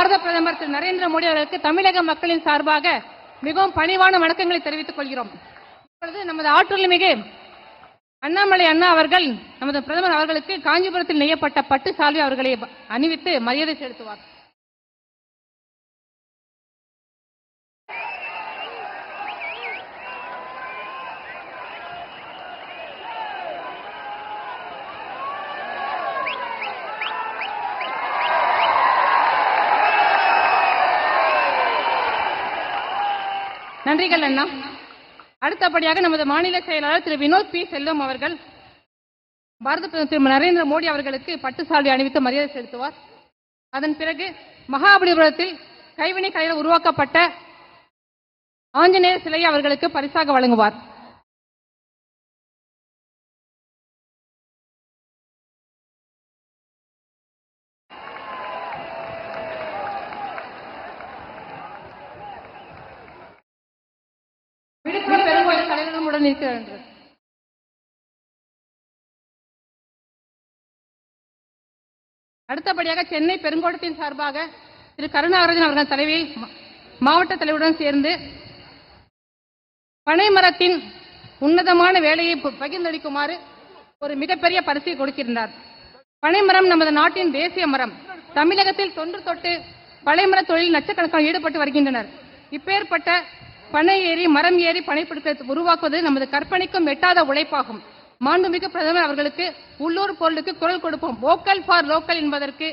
பாரத பிரதமர் திரு நரேந்திர மோடி அவர்களுக்கு தமிழக மக்களின் சார்பாக மிகவும் பணிவான வணக்கங்களை தெரிவித்துக் கொள்கிறோம். இப்பொழுது நமது ஆற்றல் மிகு அண்ணாமலை அண்ணா அவர்கள் நமது பிரதமர் அவர்களுக்கு காஞ்சிபுரத்தில் நெய்யப்பட்ட பட்டு சால்வை அவர்களை அணிவித்து மரியாதை செலுத்துவார். நன்றிகள் அண்ணா. அடுத்தபடியாக நமது மாநில செயலாளர் திரு வினோத் பி. செல்வம் அவர்கள் பாரத பிரதமர் திரு நரேந்திர மோடி அவர்களுக்கு பட்டு சால்வை அணிவித்து மரியாதை செலுத்துவார். அதன் பிறகு மகாபலிபுரத்தில் கைவினை கலையில் உருவாக்கப்பட்ட ஆஞ்சநேயர் சிலையை அவர்களுக்கு பரிசாக வழங்குவார். விழுப்புரம் பெருங்கோயில் தலைவர்களும் உடன் அடுத்தபடியாக சென்னை பெருங்கோட்டத்தின் சார்பாக திரு கருணாகரன் அவர்கள் தலைவி மாவட்ட தலைவருடன் சேர்ந்து பனைமரத்தின் உன்னதமான வேலையை பகிர்ந்தளிக்குமாறு ஒரு மிகப்பெரிய பரிசை கொடுக்கின்றார் பனைமரம் நமது நாட்டின் தேசிய மரம். தமிழகத்தில் தொன்று தொட்டு பனைமர தொழில் லட்சக்கணக்கான ஈடுபட்டு வருகின்றனர். இப்பேற்பட்ட பனை ஏறி மரம் ஏறி பனைப்பிடித்த உருவாக்குவது நமது கற்பனைக்கும் எட்டாத உழைப்பாகும். மாண்புமிகு பிரதமர் அவர்களுக்கு உள்ளூர் பொருளுக்கு குரல் கொடுப்போம். வோக்கல் ஃபார் லோக்கல் என்பதற்கு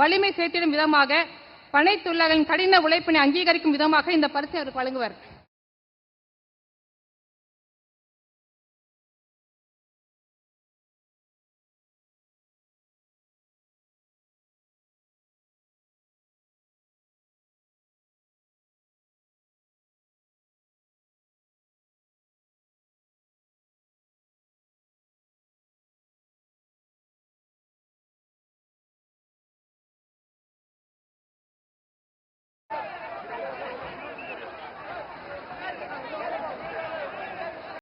வலிமை சேர்த்திடும் விதமாக பனை தொழிலாளர்களின் கடின உழைப்பினை அங்கீகரிக்கும் விதமாக இந்த பரிசை அவருக்கு வழங்குவார்.